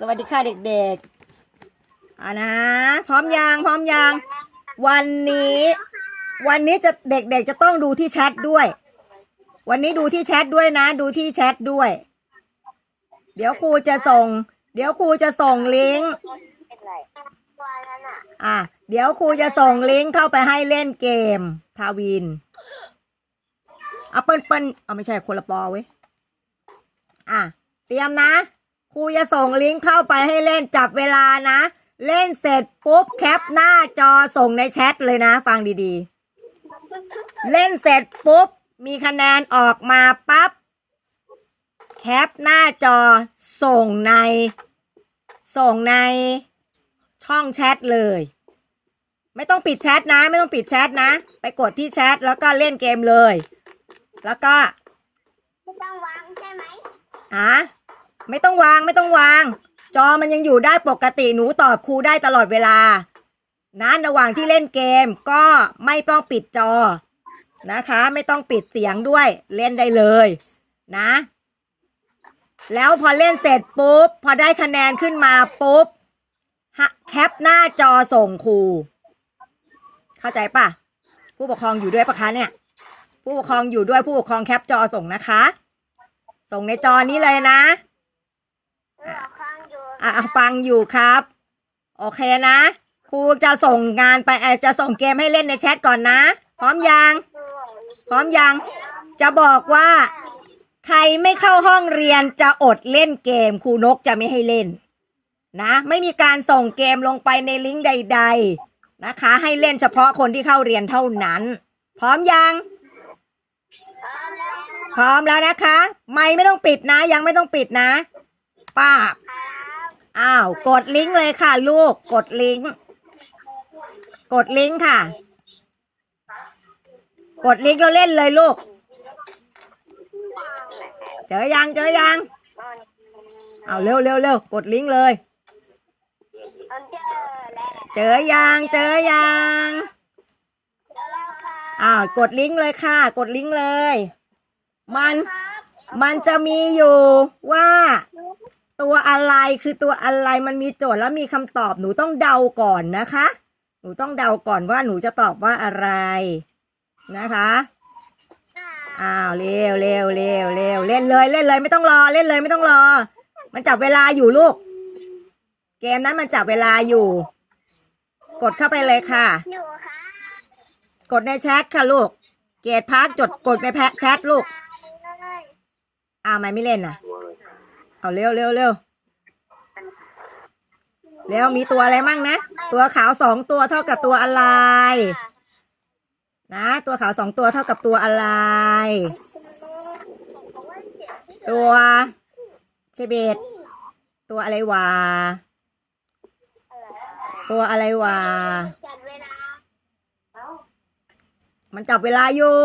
สวัสดีค่ะเด็กๆอ่านะ พร้อมยังพร้อมยังวันนี้ วันนี้จะเด็กๆจะต้องดูที่แชทด้วย วันนี้ดูที่แชทด้วยนะ ดูที่แชทด้วย เดี๋ยวครูจะส่ง เดี๋ยวครูจะส่งลิงก์อะอะเดี๋ยวครูจะส่งลิงก์เข้าไปให้เล่นเกม ทาวินเอาเปิ้ลเปิ้ลเอาไม่ใช่คนละปอเว้ยอะเตรียมนะ ครูจะส่งลิงก์เข้าไปให้เล่นจับเวลานะ เล่นเสร็จปุ๊บแคปหน้าจอส่งในแชทเลยนะ ฟังดีๆ เล่นเสร็จปุ๊บ มีคะแนนออกมาปั๊บแคปหน้าจอส่งใน ส่งในช่องแชทเลย ไม่ต้องปิดแชทนะ ไม่ต้องปิดแชทนะ ไปกดที่แชทแล้วก็เล่นเกมเลย แล้วก็ไม่ต้องวางใช่ไหมหา ไม่ต้องวางไม่ต้องวาง จอมันยังอยู่ได้ปกติหนูตอบครูได้ตลอดเวลานะระหว่างที่เล่นเกมก็ไม่ต้องปิดจอนะคะ ไม่ต้องปิดเสียงด้วยเล่นได้เลยนะ แล้วพอเล่นเสร็จปุ๊บ พอได้คะแนนขึ้นมาปุ๊บฮะแคปหน้าจอส่งครู เข้าใจปะผู้ปกครองอยู่ด้วยปะคะเนี่ย ผู้ปกครองอยู่ด้วยผู้ปกครองแคปจอส่งนะคะ ส่งในจอนี้เลยนะ ออข้างอยู่อะฟังอยู่ครับ โอเคนะ ครูจะส่งงานไปเอ่อจะส่งเกมให้เล่นในแชทก่อนนะ พร้อมยัง พร้อมยัง จะบอกว่า ใครไม่เข้าห้องเรียนจะอดเล่นเกม ครูนกจะไม่ให้เล่น นะ ไม่มีการส่งเกมลงไปในลิงก์ใด ๆ นะคะ ให้เล่นเฉพาะคนที่เข้าเรียนเท่านั้น พร้อมยัง พร้อมแล้วพร้อมแล้วนะคะ ไม่ไม่ต้องปิดนะ ยังไม่ต้องปิดนะ ป้าบครับอ้าว กดลิงก์เลยค่ะ ลูก กดลิงก์ กดลิงก์ค่ะ กดลิงก์แล้วเล่นเลยลูก เจอยัง เจอยัง เอาเร็วเร็วเร็วกดลิงก์เลยมันเจอแล้วเจอยัง เจอยังเจอแล้วครับอ้าวกดลิงก์เลยค่ะ กดลิงก์เลย มันครับมันจะมีอยู่ว่า ตัวอะไรคือตัวอะไรมันมีโจทย์แล้วมีคำตอบหนูต้องเดาก่อนนะคะ หนูต้องเดาก่อนว่าหนูจะตอบว่าอะไรนะคะอ้าวเร็วเร็วเร็วเร็วเล่นเลยเล่นเลยไม่ต้องรอเล่นเลยไม่ต้องรอ มันจับเวลาอยู่ลูก เกมนั้นมันจับเวลาอยู่ กดเข้าไปเลยค่ะอยู่ค่ะกดในแชทค่ะลูก เกตพักจดกดในแพะแชทลูกเลยอ้าวไม่ไม่เล่นน่ะ เอาเร็วเร็วเร็วเร็วมีตัวอะไรมั่งนะ ตัวขาวสองตัวเท่ากับตัวอะไร นะ ตัวขาวสองตัวเท่ากับตัวอะไร ตัวเคเบตตัวอะไรวะตัวอะไรวะจัดเวลามันจับเวลาอยู่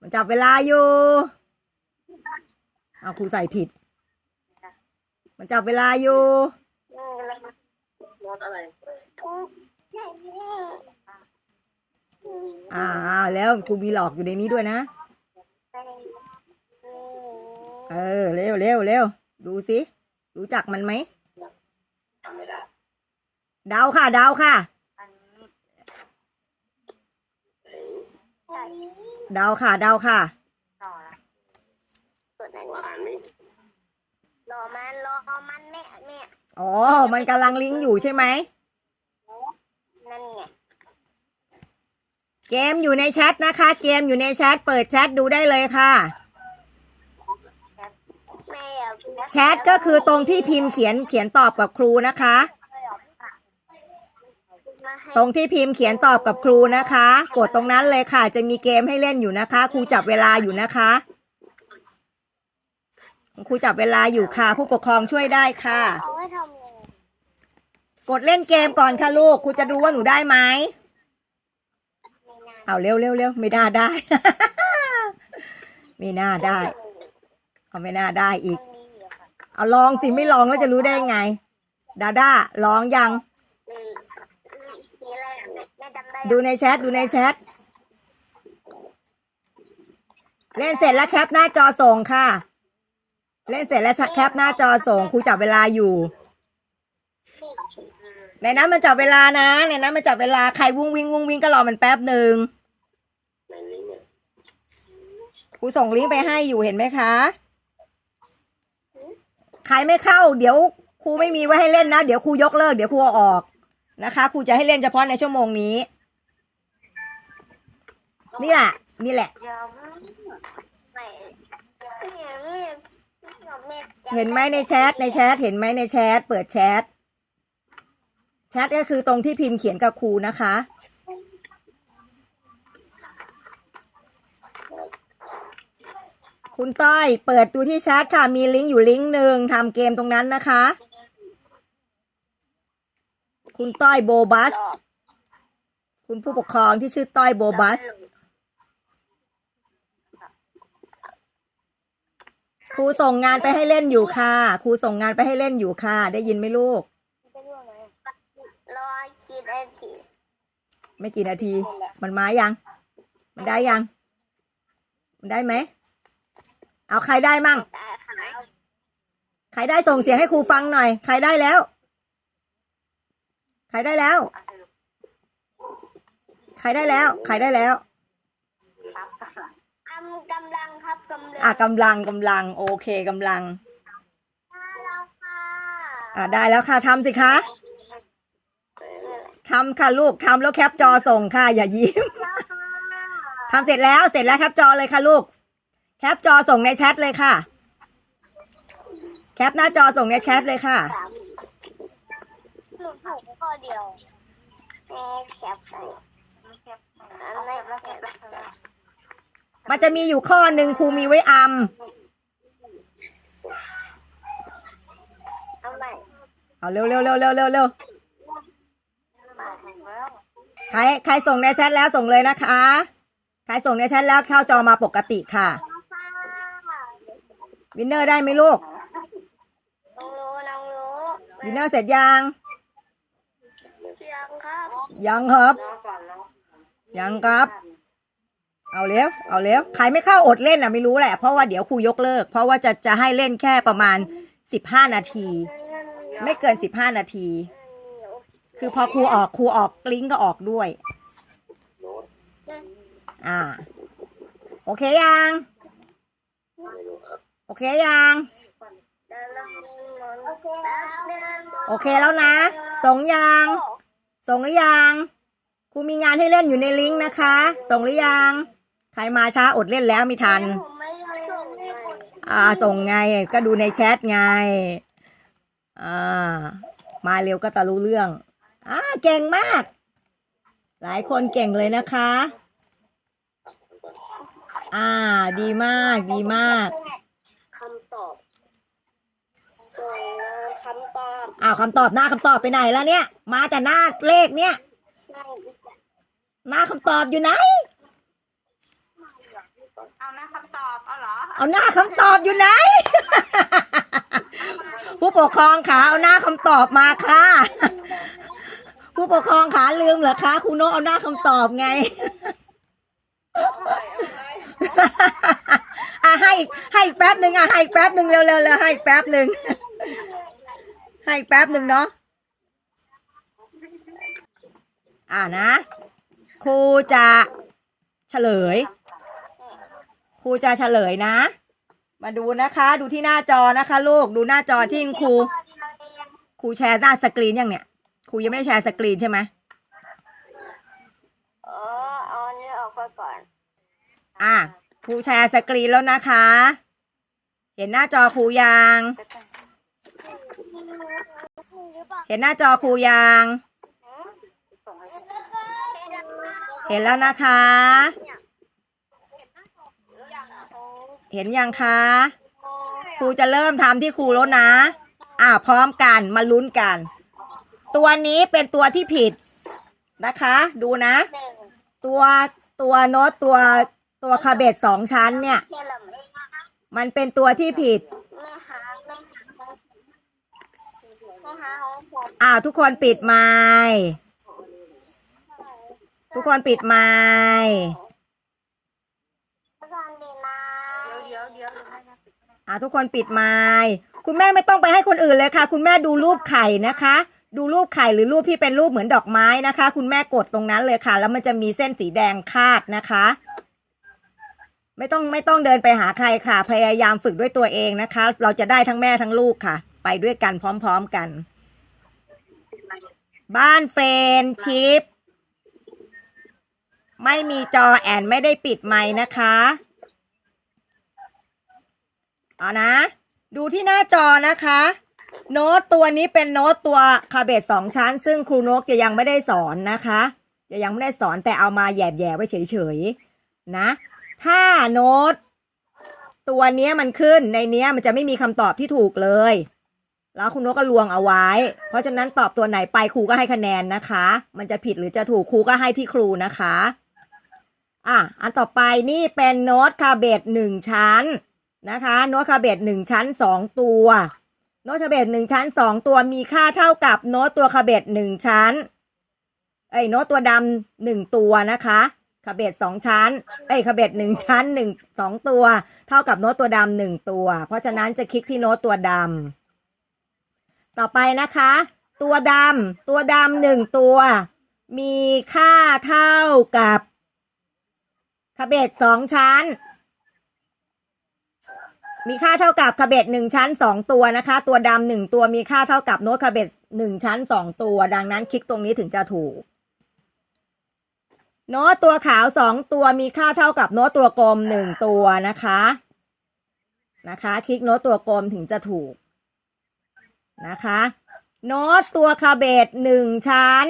มันจับเวลาอยู่ เอาครูใส่ผิด มันจับเวลาอยู่ รถอะไรทุกอ่าแล้วครูมีหลอกอยู่ในนี้ด้วยนะ เออเร็วเร็วเร็วดูสิ รู้จักมันไหมเดาค่ะเดาค่ะเดาค่ะเดาค่ะ รอมันรอมันแม่แม่อ๋อ มันกำลังลิงก์อยู่ใช่ไหม นั่นไงเกมอยู่ในแชทนะคะ เกมอยู่ในแชท เปิดแชทดูได้เลยค่ะ แม่อยากแชทก็คือตรงที่พิมพ์เขียนเขียนตอบกับครูนะคะ มาให้ตรงที่พิมพ์เขียนตอบกับครูนะคะ กดตรงนั้นเลยค่ะ จะมีเกมให้เล่นอยู่นะคะ ครูจับเวลาอยู่นะคะ ครูจับเวลาอยู่ค่ะ ผู้ปกครองช่วยได้ค่ะ เอาไว้ทำไงกดเล่นเกมก่อนค่ะลูกครูจะดูว่าหนูได้ไหมไม่นานเอาเร็วเร็วเร็วไม่น่าได้ ไม่น่าได้ เอาไม่น่าได้อีก มันมีอยู่ค่ะเอาลองสิไม่ลองแล้วจะรู้ได้ไง ดาด้าลองยัง อืมอืมสีอะไรอะแม่แม่จำได้ดูในแชทดูในแชทเล่นเสร็จแล้วแคปหน้าจอส่งค่ะ เล่นเสร็จแล้วแคปหน้าจอส่งครูจับเวลาอยู่ ในนั้นมันจับเวลานะ ในนั้นมันจับเวลาใครวุ้งวิ่งวุ้งวิ่งก็รอมันแป๊บหนึ่งครูส่งลิงก์ไปให้อยู่เห็นไหมคะใครไม่เข้า เดี๋ยวครูไม่มีไว้ให้เล่นนะ เดี๋ยวครูยกเลิกเดี๋ยวครูเอาออกนะคะครูจะให้เล่นเฉพาะในชั่วโมงนี้ นี่แหละ นี่แหละ เห็นไหมในแชทในแชทเห็นไหมในแชทเปิดแชทแชทก็คือตรงที่พิมพ์เขียนกับครูนะคะ คุณต้อยเปิดดูที่แชทค่ะมีลิงก์อยู่ลิงก์หนึ่งทำเกมตรงนั้นนะคะ คุณต้อยโบบัส คุณผู้ปกครองที่ชื่อต้อยโบบัส ครูส่งงานไปให้เล่นอยู่ค่ะ ครูส่งงานไปให้เล่นอยู่ค่ะ ได้ยินไหมลูกรอคิดไอ้ผีไม่กี่นาที มันมายัง มันได้ยัง มันได้ไหม เอาใครได้มั่งตายขายใครได้ส่งเสียงให้ครูฟังหน่อย ใครได้แล้ว ใครได้แล้ว ใครได้แล้ว ใครได้แล้วกำ กำลังครับกำลังอะกำลังกำลัง โอเคกำลัง มาแล้วค่ะอะได้แล้วค่ะทำสิคะทำค่ะลูกทำแล้วแคปจอส่งค่ะ อย่ายิ้มแล้วค่ะทำเสร็จแล้วเสร็จแล้วแคปจอเลยค่ะลูก แคปจอส่งในแชทเลยค่ะ แคปหน้าจอส่งในแชทเลยค่ะสามหนูถูกข้อเดียวแม่แคปใส่อันไม่แคป มันจะมีอยู่ข้อหนึ่งครูมีไว้อเอาใหม่ำเอาเร็วเร็วเร็วเร็วเร็วเร็วมาแล้วใครใครส่งในแชทแล้วส่งเลยนะคะ ใครส่งในแชทแล้วเข้าจอมาปกติค่ะ วินเนอร์ได้ไหมลูกน้องรู้น้องรู้วินเนอร์เสร็จยัง ยังครับ ยังครับ ยังครับ เอาเร็วเอาเร็วใครไม่เข้าอดเล่นอะไม่รู้แหละ เพราะว่าเดี๋ยวครูยกเลิก เพราะว่าจะจะให้เล่นแค่ประมาณสิบห้านาที ไม่เกินสิบห้านาที คือพอครูออกครูออกลิงก์ก็ออกด้วย อ่า โอเคยัง โอเคยังโอเคแล้วนะ ส่งยัง ส่งหรือยัง ครูมีงานให้เล่นอยู่ในลิงก์นะคะ ส่งหรือยัง ใครมาช้าอดเล่นแล้วไม่ทัน ผมไม่ยอมส่งเลยอ่า ส่งไงก็ดูในแชทไง อ่า มาเร็วก็จะรู้เรื่อง อ่า เก่งมาก หลายคนเก่งเลยนะคะ อ่า ดีมาก ดีมาก คำตอบส่งมาคำตอบอ้าวคำตอบหน้าคำตอบไปไหนแล้วเนี่ย มาแต่หน้าเลขเนี่ยใช่หน้าคำตอบอยู่ไหน เอานะคำตอบเอาเหรอเอาหน้าคำตอบอยู่ไหน ผู้ปกครองขาเอาหน้าคำตอบมาค่ะ ผู้ปกครองขาลืมเหรอคะครูโนเอาหน้าคำตอบไงอะให้ให้อีกแป๊บหนึ่งอะให้อีกแป๊บหนึ่งเร็วๆเร็วให้อีกแป๊บหนึ่งให้อีกแป๊บหนึ่งเนาะอ่านะครูจะเฉลย ครูจะเฉลยนะ มาดูนะคะ ดูที่หน้าจอนะคะลูก ดูหน้าจอที่ครู ครูแชร์หน้าสกรีนยังเนี่ย ครูยังไม่ได้แชร์สกรีนใช่ไหมอ๋อเอาอันนี้ออกไปก่อน อะ ครูแชร์สกรีนแล้วนะคะ เห็นหน้าจอครูยังหรือเปล่าเห็นหน้าจอครูยัง เห็นแล้วนะคะ เห็นยังคะครูจะเริ่มทำที่ครูแล้วนะ อ่าพร้อมกันมาลุ้นกัน ตัวนี้เป็นตัวที่ผิดนะคะ ดูนะ ตัวตัวโน้ตตัวตัวคาเบตสองชั้นเนี่ย มันเป็นตัวที่ผิดไม่หาไม่หาไม่หาของผมอ่าทุกคนปิดไมค์ทุกคนปิดไม้ค์ อาจารย์ดีมาเดี๋ยวเดี๋ยวเดี๋ยวให้นะอะทุกคนปิดไมค์คุณแม่ไม่ต้องไปให้คนอื่นเลยค่ะ คุณแม่ดูรูปไข่นะคะ ดูรูปไข่หรือรูปที่เป็นรูปเหมือนดอกไม้นะคะ คุณแม่กดตรงนั้นเลยค่ะ แล้วมันจะมีเส้นสีแดงคาดนะคะ ไม่ต้องไม่ต้องเดินไปหาใครค่ะ พยายามฝึกด้วยตัวเองนะคะ เราจะได้ทั้งแม่ทั้งลูกค่ะ ไปด้วยกันพร้อม ๆกัน บ้านเฟรนชิปไม่มีจอแอนไม่ได้ปิดไมค์นะคะ เอานะ ดูที่หน้าจอนะคะ โน้ตตัวนี้เป็นโน้ตตัวคาเบตสองชั้น ซึ่งครูนกจะยังไม่ได้สอนนะคะ จะยังไม่ได้สอนแต่เอามาแยบๆไว้เฉยๆนะ ถ้าโน้ตตัวเนี้ยมันขึ้นในเนี้ยมันจะไม่มีคำตอบที่ถูกเลย แล้วคุณนกก็ลวงเอาไว้ เพราะฉะนั้นตอบตัวไหนไปครูก็ให้คะแนนนะคะ มันจะผิดหรือจะถูกครูก็ให้ที่ครูนะคะ อะ อันต่อไปนี่เป็นโน้ตคาเบตหนึ่งชั้น นะคะโน้ตคาเบตหนึ่งชั้นสองตัว โน้ตคาเบตหนึ่งชั้นสองตัวมีค่าเท่ากับโน้ตตัวคาเบตหนึ่งชั้นเอ้โน้ตตัวดำหนึ่งตัวนะคะคาเบตสองชั้นเอ้คาเบตหนึ่งชั้นหนึ่งสองตัว เท่ากับโน้ตตัวดำหนึ่งตัว เพราะฉะนั้นจะคลิกที่โน้ตตัวดำต่อไปนะคะ ตัวดำตัวดำหนึ่งตัว มีค่าเท่ากับคาเบตสองชั้น มีค่าเท่ากับคาเบตหนึ่งชั้นสองตัวนะคะ ตัวดำหนึ่งตัวมีค่าเท่ากับโน้ตคาเบตหนึ่งชั้นสองตัว ดังนั้นคลิกตรงนี้ถึงจะถูก โน้ตตัวขาวสองตัวมีค่าเท่ากับโน้ตตัวกลมหนึ่งตัวนะคะนะคะ คลิกโน้ตตัวกลมถึงจะถูกนะคะ โน้ตตัวคาเบตหนึ่งชั้น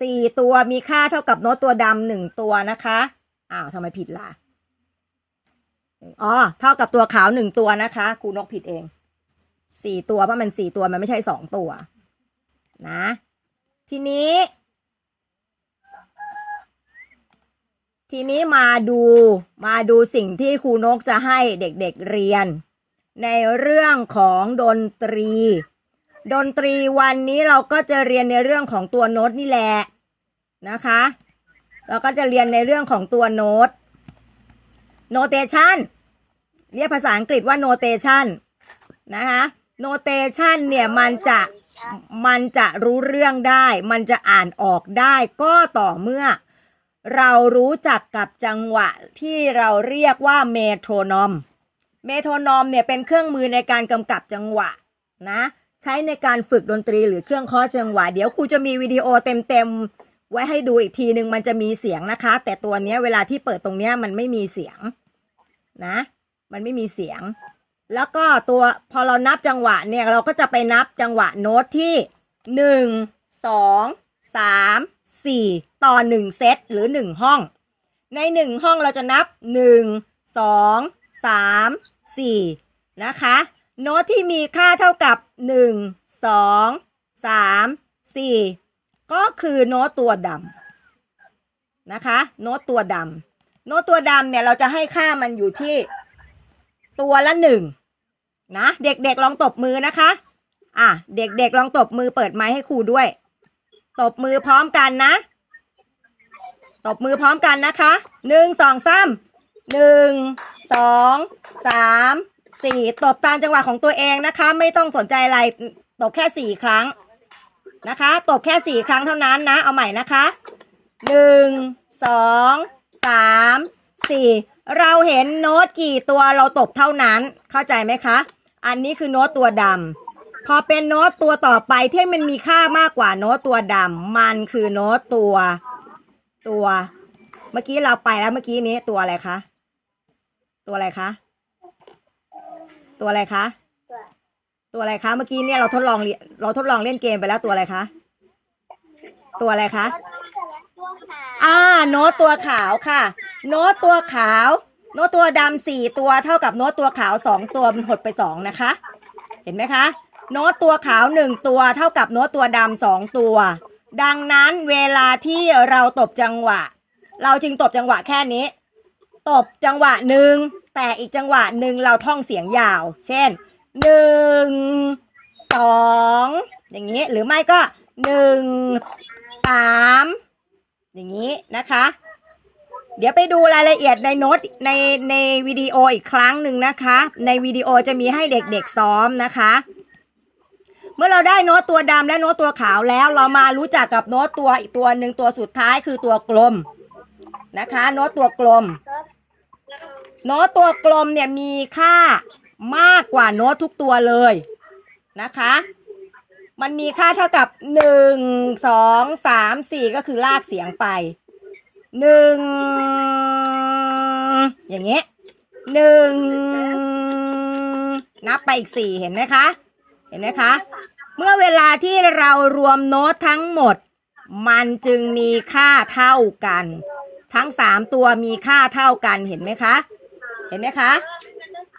สี่ตัวมีค่าเท่ากับโน้ตตัวดำหนึ่งตัวนะคะอ้าวทำไมผิดล่ะ อ๋อ เท่ากับตัวขาวหนึ่งตัวนะคะครูนกผิดเองสี่ตัวเพราะมันสี่ตัวมันไม่ใช่สองตัว นะ ทีนี้ ทีนี้มาดูมาดูสิ่งที่ครูนกจะให้เด็กๆเรียน ในเรื่องของดนตรี ดนตรีวันนี้เราก็จะเรียนในเรื่องของตัวโน้ตนี่แหละนะคะ เราก็จะเรียนในเรื่องของตัวโน้ต notation เรียกภาษาอังกฤษว่า notation นะคะ notation เนี่ยมันจะมันจะรู้เรื่องได้ มันจะอ่านออกได้ก็ต่อเมื่อ เรารู้จักกับจังหวะที่เราเรียกว่าเมโทรนอม เมโทรนอมเนี่ยเป็นเครื่องมือในการกำกับจังหวะนะใช้ในการฝึกดนตรีหรือเครื่องเคาะจังหวะ เดี๋ยวครูจะมีวิดีโอเต็มๆไว้ให้ดูอีกทีหนึ่งมันจะมีเสียงนะคะ แต่ตัวนี้เวลาที่เปิดตรงนี้มันไม่มีเสียงนะ มันไม่มีเสียง แล้วก็ตัวพอเรานับจังหวะเนี่ยเราก็จะไปนับจังหวะโน้ตที่หนึ่งสองสามสี่ต่อหนึ่งเซตหรือหนึ่งห้อง ในหนึ่งห้องเราจะนับหนึ่งสองสามสี่นะคะโน้ตที่มีค่าเท่ากับหนึ่งสองสามสี่ก็คือโน้ตตัวดำนะคะ โน้ตตัวดำโน้ตตัวดำเนี่ยเราจะให้ค่ามันอยู่ที่ ตัวละหนึ่งนะเด็กๆลองตบมือนะคะ อะ เด็กๆลองตบมือเปิดไมค์ให้ครูด้วย ตบมือพร้อมกันนะ ตบมือพร้อมกันนะคะหนึ่งสองสามหนึ่งสองสามสี่ตบตามจังหวะของตัวเองนะคะ ไม่ต้องสนใจอะไรตบแค่สี่ครั้งนะคะตบแค่สี่ครั้งเท่านั้นนะ เอาใหม่นะคะหนึ่งสองสามสี่ เราเห็นโน้ตกี่ตัวเราตบเท่านั้น เข้าใจไหมคะ อันนี้คือโน้ตตัวดำพอเป็นโน้ตตัวต่อไปที่มันมีค่ามากกว่าโน้ตตัวดำมันคือโน้ตตัวตัว เมื่อกี้เราไปแล้วเมื่อกี้นี้ตัวอะไรคะ ตัวอะไรคะ ตัวอะไรคะ ตัวอะไรคะ เมื่อกี้เนี่ยเราทดลองเราทดลองเล่นเกมไปแล้วตัวอะไรคะ ตัวอะไรคะ อ่า โน้ตตัวขาวค่ะ โน้ตตัวขาว โน้ตตัวดำสี่ตัวเท่ากับโน้ตตัวขาวสองตัวมันหดไปสองนะคะ เห็นไหมคะ โน้ตตัวขาวหนึ่งตัวเท่ากับโน้ตตัวดำสองตัว ดังนั้นเวลาที่เราตบจังหวะ เราจึงตบจังหวะแค่นี้ ตบจังหวะหนึ่งแต่อีกจังหวะหนึ่งเราท่องเสียงยาว เช่นหนึ่งสองอย่างนี้หรือไม่ก็หนึ่งสาม อย่างนี้นะคะ เดี๋ยวไปดูรายละเอียดในโน้ตในในวิดีโออีกครั้งหนึ่งนะคะ ในวิดีโอจะมีให้เด็กๆซ้อมนะคะ เมื่อเราได้โน้ตตัวดำและโน้ตตัวขาวแล้วเรามารู้จักกับโน้ตตัวอีกตัวหนึ่งตัวสุดท้ายคือตัวกลมนะคะ โน้ตตัวกลม โน้ตตัวกลมเนี่ยมีค่ามากกว่าโน้ตทุกตัวเลยนะคะ มันมีค่าเท่ากับหนึ่งสองสามสี่ก็คือลากเสียงไปหนึ่งอย่างเงี้ยหนึ่งนับไปอีกสี่เห็นไหมคะ เห็นไหมคะ เมื่อเวลาที่เรารวมโน้ตทั้งหมด มันจึงมีค่าเท่ากัน ทั้งสามตัวมีค่าเท่ากันเห็นไหมคะ เห็นไหมคะ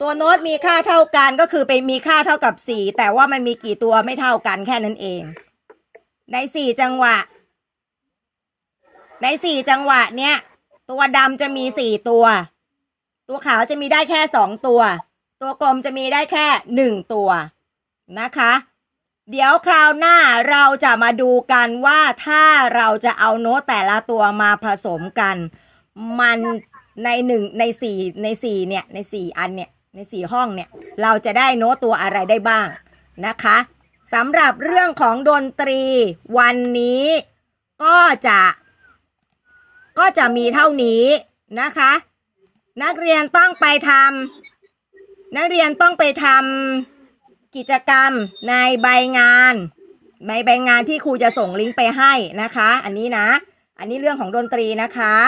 ตัวโน้ตมีค่าเท่ากันก็คือไปมีค่าเท่ากับสี่แต่ว่ามันมีกี่ตัวไม่เท่ากันแค่นั้นเอง ในสี่จังหวะ ในสี่จังหวะเนี้ยตัวดำจะมีสี่ตัว ตัวขาวจะมีได้แค่สองตัว ตัวกลมจะมีได้แค่หนึ่งตัวนะคะ เดี๋ยวคราวหน้าเราจะมาดูกันว่าถ้าเราจะเอาโน้ตแต่ละตัวมาผสมกัน มันในหนึ่งในสี่ในสี่เนี่ยในสี่อันเนี่ย ในสี่ห้องเนี่ย เราจะได้โน้ตตัวอะไรได้บ้างนะคะสำหรับเรื่องของดนตรีวันนี้ก็จะ ก็จะมีเท่านี้นะคะ นักเรียนต้องไปทำนักเรียนต้องไปทำกิจกรรมในใบงานในใบงานที่ครูจะส่งลิงก์ไปให้นะคะ อันนี้นะ อันนี้เรื่องของดนตรีนะคะ